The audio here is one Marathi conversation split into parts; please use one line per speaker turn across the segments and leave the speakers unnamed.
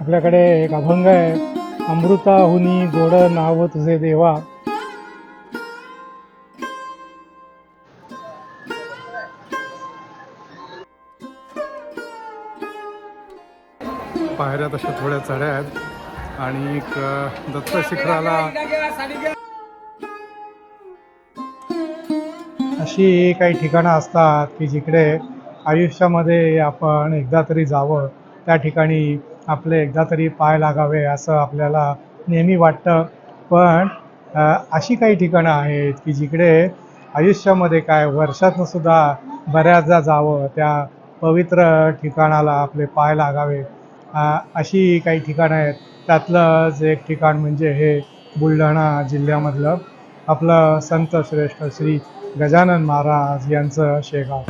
आपल्याकडे एक अभंग आहे. अमृताहुनी गोड नाव तुझे देवा. पायऱ्या तशा थोड्या चढ्या आहेत. आणि दत्त शिखराला अशी काही ठिकाणं असतात की जिकडे आयुष्यामध्ये आपण एकदा तरी जावं. त्या ठिकाणी आपले एकदा तरी पाय लागावे असं आपल्याला नेहमी वाटतं. पण अशी काही ठिकाणं आहेत की जिकडे आयुष्यामध्ये काय वर्षातनं सुद्धा बऱ्याचदा जावं त्या पवित्र ठिकाणाला आपले पाय लागावे. अशी काही ठिकाणं आहेत. त्यातलंच एक ठिकाण म्हणजे हे बुलढाणा जिल्ह्यामधलं आपलं संत श्रेष्ठ श्री गजानन महाराज यांचं शेगाव.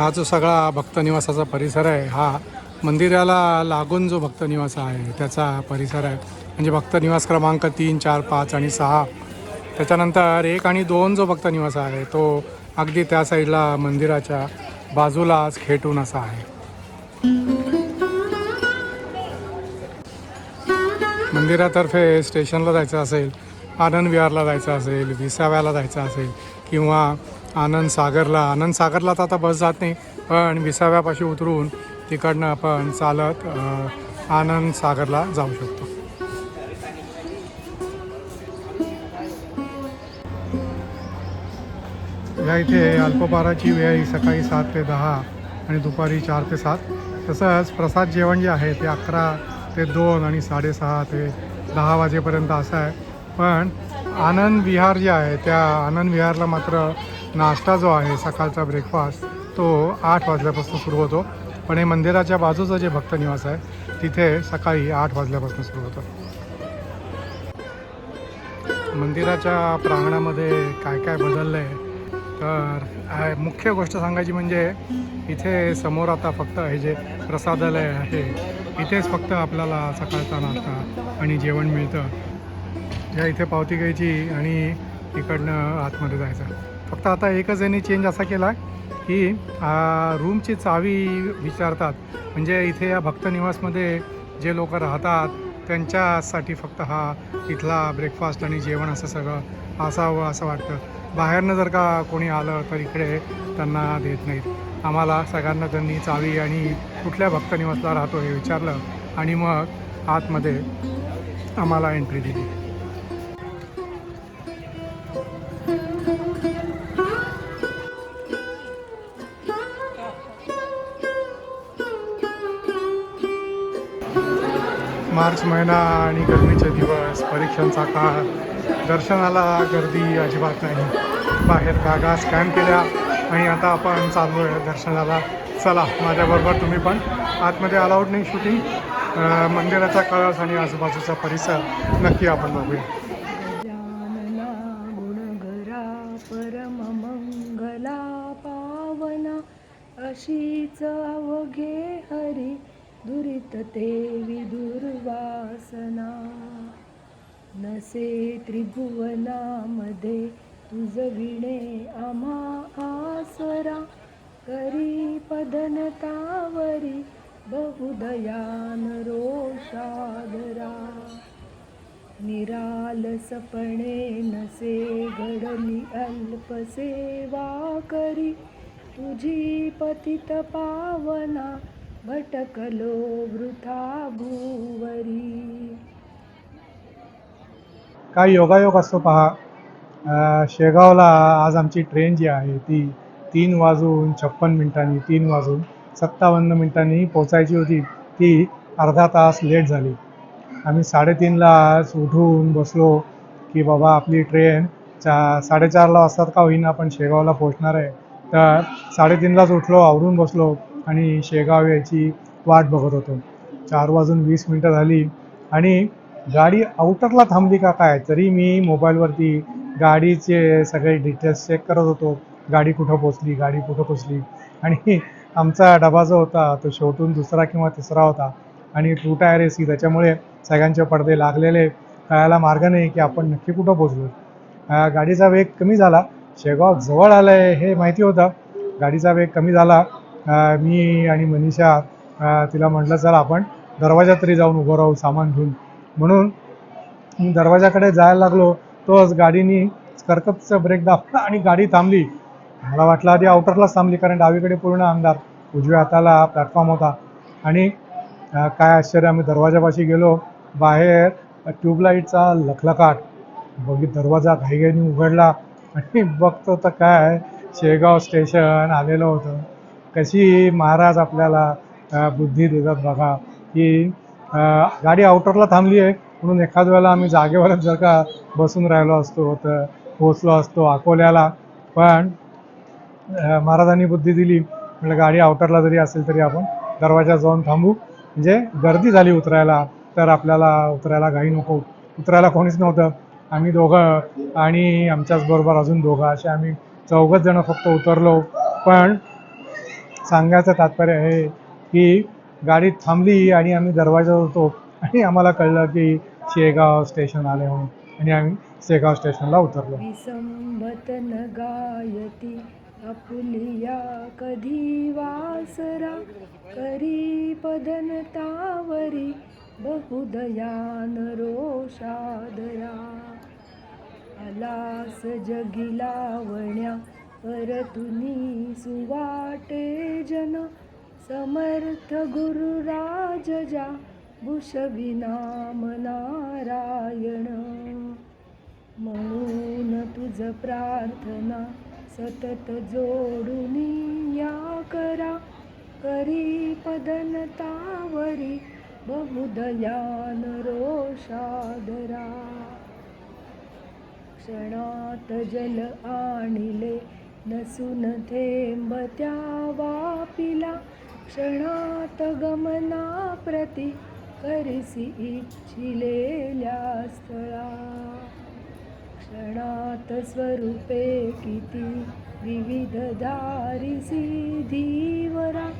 हा जो सगळा भक्तनिवासाचा परिसर आहे हा मंदिराला लागून जो भक्तनिवास आहे त्याचा परिसर आहे. म्हणजे भक्तनिवास क्रमांक तीन चार पाच आणि सहा. त्याच्यानंतर एक आणि दोन जो भक्तनिवास आहे तो अगदी त्या साईडला मंदिराच्या बाजूलाच खेटून असा आहे. मंदिरातर्फे स्टेशनला जायचं असेल आनंद विहारला जायचं असेल विसाव्याला जायचं असेल किंवा आनंद सागरला. आनंद सागरला तर आता बस जात नाही पण विसाव्यापाशी उतरून तिकडनं आपण चालत आनंद सागरला जाऊ शकतो. या इथे अल्पपाराची वेळ ही सकाळी सात ते दहा आणि दुपारी चार ते सात. तसंच प्रसाद जेवण जे आहे ते अकरा ते दोन आणि साडेसहा ते दहा वाजेपर्यंत असं आहे. पण आनंद विहार जे आहे त्या आनंद विहारला मात्र नाश्ता जो आहे सकाळचा ब्रेकफास्ट तो आठ वाजल्यापासून सुरू होतो. पण हे मंदिराच्या बाजूचं जे भक्तनिवास आहे तिथे सकाळी आठ वाजल्यापासून सुरू होतं. मंदिराच्या प्रांगणामध्ये काय काय बदललं आहे तर मुख्य गोष्ट सांगायची म्हणजे इथे समोर आता फक्त हे जे प्रसादालय आहे इथेच फक्त आपल्याला सकाळचा नाश्ता आणि जेवण मिळतं. ज्या इथे पावती घ्यायची आणि इकडनं आतमध्ये जायचं. फक्त आता एकच यांनी चेंज असा केला की रूमची चावी विचारतात. म्हणजे इथे या भक्तनिवासमध्ये जे लोक राहतात त्यांच्यासाठी फक्त हा इथला ब्रेकफास्ट आणि जेवण असं सगळं असावं असं वाटतं. बाहेरनं जर का कोणी आलं तर इकडे त्यांना देत नाहीत. आम्हाला सगळ्यांना त्यांनी चावी आणि कुठल्या भक्तनिवासला राहतो हे विचारलं आणि मग आतमध्ये आम्हाला एंट्री दिली. मार्च महिना आणि गर्मीचे दिवस परीक्षांचा काळ. दर्शनाला गर्दी अजिबात नाही. बाहेर कागा स्कॅन केल्या आणि आता आपण चाललो आहे दर्शनाला. चला माझ्याबरोबर तुम्ही पण. आतमध्ये अलाउड नाही शूटिंग मंदिराचा कळस आणि आजूबाजूचा परिसर. नक्की आपण बघूया.
गजानना पावना. अशीच अवघे हरी दुरित ते विदुर्वासना नसे त्रिभुवनामध्ये तुझ विणे आम्हा आसरा करी पदनतावरी बहुदयान रोषादरा. निरालसपणे नसे घडली अल्पसेवा करी तुझी पतित पावना भटकलो वृथा भूवरी
काय योगायोग असतो पहा. शेगावला आज आमची ट्रेन जी आहे ती तीन वाजून छप्पन मिनिटांनी तीन वाजून सत्तावन्न मिनिटांनी पोचायची होती. ती अर्धा तास लेट झाली. आम्ही साडेतीनलाच उठून बसलो की बाबा आपली ट्रेन चा साडेचारला वाजतात का होईना आपण शेगावला पोहोचणार आहे. तर साडेतीनलाच उठलो आवरून बसलो. आणि शेगाव याची वाट बघत होतो. चार वाजून वीस मिनटं झाली आणि गाडी आउटरला थांबली का काय? तरी मी मोबाईलवरती गाडीचे सगळे डिटेल्स चेक करत होतो. गाडी कुठं पोचली गाडी कुठं पोचली आणि आमचा डबा जो होता तो शेवटून दुसरा किंवा तिसरा होता. आणि टू टायर ए सी त्याच्यामुळे सगळ्यांचे पडदे लागलेले. कळायला मार्ग नाही की आपण नक्की कुठं पोचलो गाडीचा वेग कमी झाला. शेगाव जवळ आलं आहे हे माहिती होतं. गाडीचा वेग कमी झाला. मी आणि मनीषा तिला म्हटलं चल आपण दरवाजा तरी जाऊन उभं राहू सामान घेऊन. म्हणून मी दरवाजाकडे जायला लागलो. तोच गाडीनी कर्कपचा ब्रेक दाबला आणि गाडी थांबली. मला वाटलं आधी आउटरलाच थांबली कारण डावीकडे पूर्ण अंधार. उजव्या हाताला प्लॅटफॉर्म होता. आणि काय आश्चर्य आम्ही दरवाजापाशी गेलो. बाहेर ट्यूबलाईटचा लखलखाट. बघित दरवाजा घाईघाईने उघडला. आणि बघतो तर काय शेगाव स्टेशन आलेलं होतं. कशी महाराज आपल्याला बुद्धी देतात बघा. की गाडी आउटरला थांबली आहे. म्हणून एखाद वेळेला आम्ही जागेवरच जर का बसून राहिलो असतो तर पोचलो असतो अकोल्याला. पण महाराजांनी बुद्धी दिली. म्हटलं गाडी आउटरला जरी असेल तरी आपण दरवाजा जाऊन थांबू. म्हणजे गर्दी झाली उतरायला तर आपल्याला उतरायला घाई नको. उतरायला कोणीच नव्हतं. आम्ही दोघं आणि आमच्याच बरोबर अजून दोघं. असे आम्ही चौघच जण फक्त उतरलो. पण सांगायचं तात्पर्य आहे की गाडी थांबली आणि आम्ही दरवाजा होतो आणि आम्हाला कळलं की शेगाव स्टेशन आले म्हणून. आणि आम्ही शेगाव स्टेशनला उतरलो.
विसंबतन गायती आपुलिया कधी वासरा करी पदनतावरी बहुदयान रोषादरा. आलास जगी लावण्या परतुनी सुवाटे जन समर्थ गुरुराज जा भूषविनाम नारायण। म्हणून तुझ प्रार्थना सतत जोडून या करा करी पदनतावरी बहुदयान रोषादरा। क्षणात जल आणिले नसून थेंब त्या वापिला क्षणात गमना प्रती करिसी इच्छिलेल्या स्थळा. क्षणात स्वरूपे किती विविध दारिसी धीवरा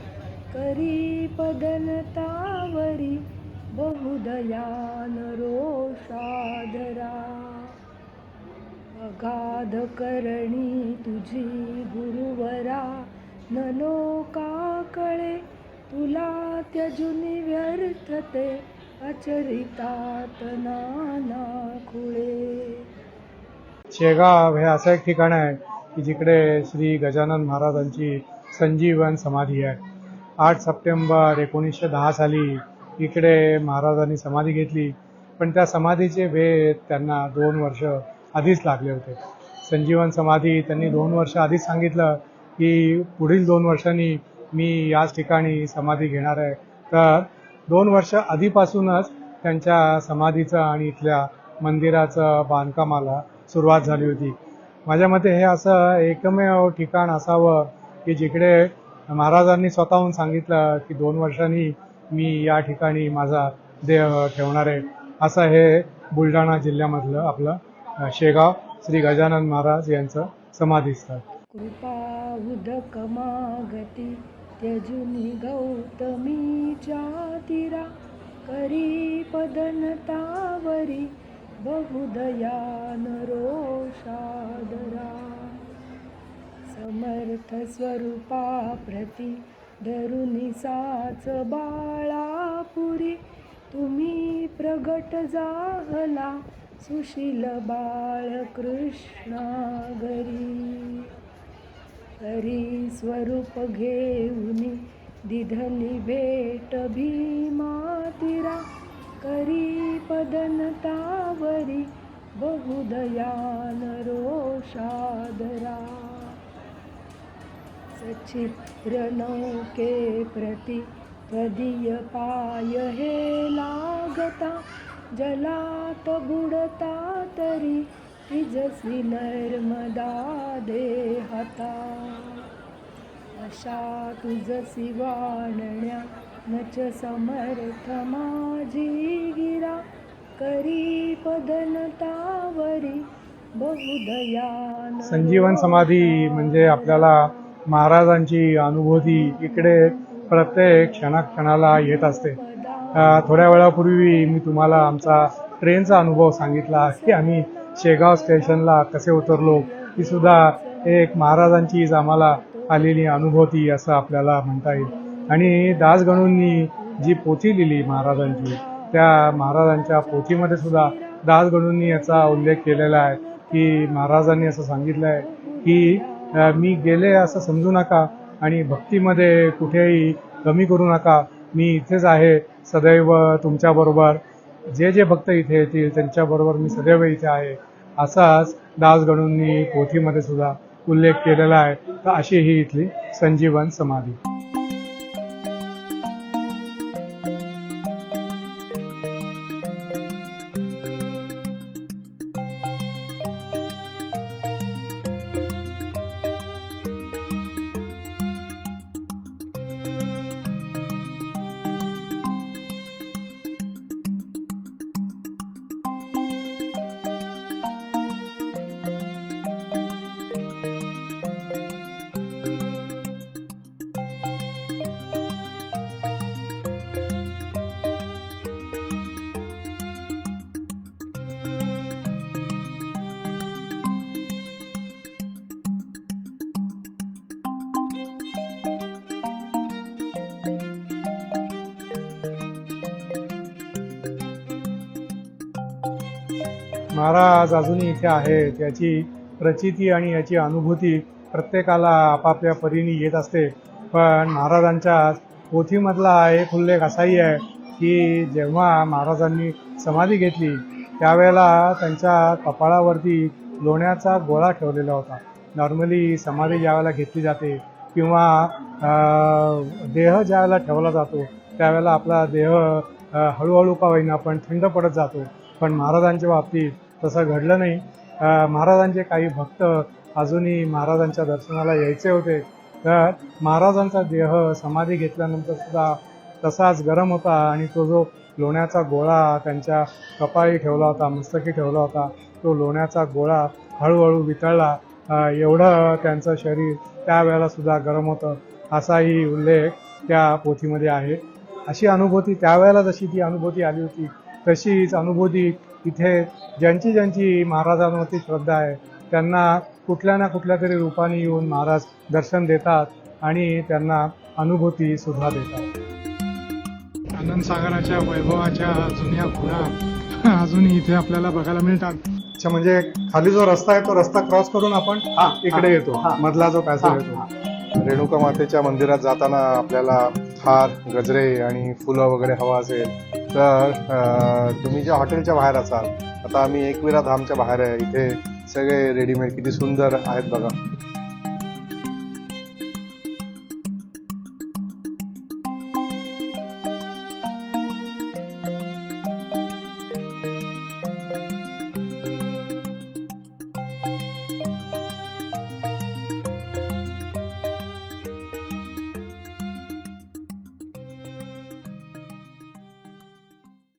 करी पदनतावरी बहुदयान रोषाधरा. अगाध करणी तुझी गुरुवरा ननो का कळे? तुला त्यजुनी व्यर्थते अचरितात नाना खुळे.
शेगाव हे असं एक ठिकाण आहे की जिकडे श्री गजानन महाराजांची संजीवन समाधी आहे. आठ सप्टेंबर एकोणीसशे दहा साली इकडे महाराजांनी समाधी घेतली. पण त्या समाधीचे भेद त्यांना दोन वर्ष आधीच लागले होते. संजीवन समाधी त्यांनी दोन वर्ष आधीच सांगितलं की पुढील दोन वर्षांनी मी याच ठिकाणी समाधी घेणार आहे. तर दोन वर्ष आधीपासूनच त्यांच्या समाधीचं आणि इथल्या मंदिराचं बांधकामाला सुरुवात झाली होती. माझ्या मते हे असं एकमेव ठिकाण असावं की जिकडे महाराजांनी स्वतःहून सांगितलं की दोन वर्षांनी मी या ठिकाणी माझा देह ठेवणार आहे. असं हे बुलढाणा जिल्ह्यामधलं आपलं शेगाव श्री गजानन महाराज यांचं समाधीस्थळ.
कृपा उदक मागती त्यजुनी गौतमीच्या तिरा करी पदनतावरी बहुदयान रोषादरा. समर्थ स्वरूपा प्रती धरुनी साच बाळापुरी तुम्ही प्रगट जाहला सुशील बाळ कृष्णा घरी. हरी स्वरूप घेऊनी दिधली भेट भीमातिरा करी पदनतावरी बहुदयान रोषादरा. सचित्र नौके प्रति त्वदीय पाय हे लागता. जलात बुडता तरी तिजसी नर्मदा देहता. अशा तुझसी वाणण्या नच समर्थ माझी गिरा. करी पदनतावरी बहुदयान
संजीवन समाधी म्हणजे आपल्याला महाराजांची अनुभूती इकडे प्रत्येक क्षणाक्षणाला येत असते. थोड्या वेळापूर्वी मी तुम्हाला आमचा ट्रेनचा अनुभव सांगितला की आम्ही शेगाव स्टेशनला कसे उतरलो ही सुद्धा एक महाराजांचीच आम्हाला आलेली अनुभूती असं आपल्याला म्हणता येईल. आणि दासगणूंनी जी पोथी लिहिली महाराजांची त्या महाराजांच्या पोथीमध्ये सुद्धा दासगणूंनी याचा उल्लेख केलेला आहे की महाराजांनी असं सांगितलं आहे की मी गेले असं समजू नका आणि भक्तीमध्ये कुठेही कमी करू नका मी इथेच आहे सदैव तुमच्याबरोबर. जे जे भक्त इथे येतील त्यांच्याबरोबर मी सदैव इथे आहे. असाच दासगणूंनी पोथीमध्ये सुद्धा उल्लेख केलेला आहे. तर अशी ही इथली संजीवन समाधी. महाराज अजूनही इथे आहेत. याची प्रचिती आणि याची अनुभूती प्रत्येकाला आपापल्या परीने येत असते. पण महाराजांच्या पोथीमधला एक उल्लेख असाही आहे की जेव्हा महाराजांनी समाधी घेतली त्यावेळेला त्यांच्या कपाळावरती लोण्याचा गोळा ठेवलेला होता. नॉर्मली समाधी ज्यावेळेला घेतली जाते किंवा देह ज्यावेळेला ठेवला जातो त्यावेळेला आपला देह हळूहळू का होईना पण थंड पडत जातो. पण महाराजांच्या बाबतीत तसं घडलं नाही. महाराजांचे काही भक्त अजूनही महाराजांच्या दर्शनाला यायचे होते. तर महाराजांचा देह समाधी घेतल्यानंतर सुद्धा तसाच गरम होता आणि तो जो लोण्याचा गोळा त्यांच्या कपाळी ठेवला होता मस्तकी ठेवला होता तो लोण्याचा गोळा हळूहळू वितळला. एवढं त्यांचं शरीर त्यावेळेला सुद्धा गरम होतं असाही उल्लेख त्या पोथीमध्ये आहे. अशी अनुभूती त्यावेळेला जशी ती अनुभूती आली होती तशीच अनुभूती इथे ज्यांची ज्यांची महाराजांवरती श्रद्धा आहे त्यांना कुठल्या ना कुठल्या तरी रूपाने येऊन महाराज दर्शन देतात आणि त्यांना अनुभूती सुद्धा देतात. आनंद सागराच्या वैभवाच्या जुन्या खुणा अजूनही इथे आपल्याला बघायला मिळतात. अच्छा म्हणजे खाली जो रस्ता आहे तो रस्ता क्रॉस करून आपण इकडे येतो. मधला जो पॅसेज येतो
रेणुका मातेच्या मंदिरात जाताना आपल्याला हार गजरे आणि फुलं वगैरे हवं असेल तर तुम्ही ज्या हॉटेलच्या बाहेर असाल आता आम्ही एकविरा धामच्या बाहेर आहे इथे सगळे रेडीमेड किती सुंदर आहेत बघा.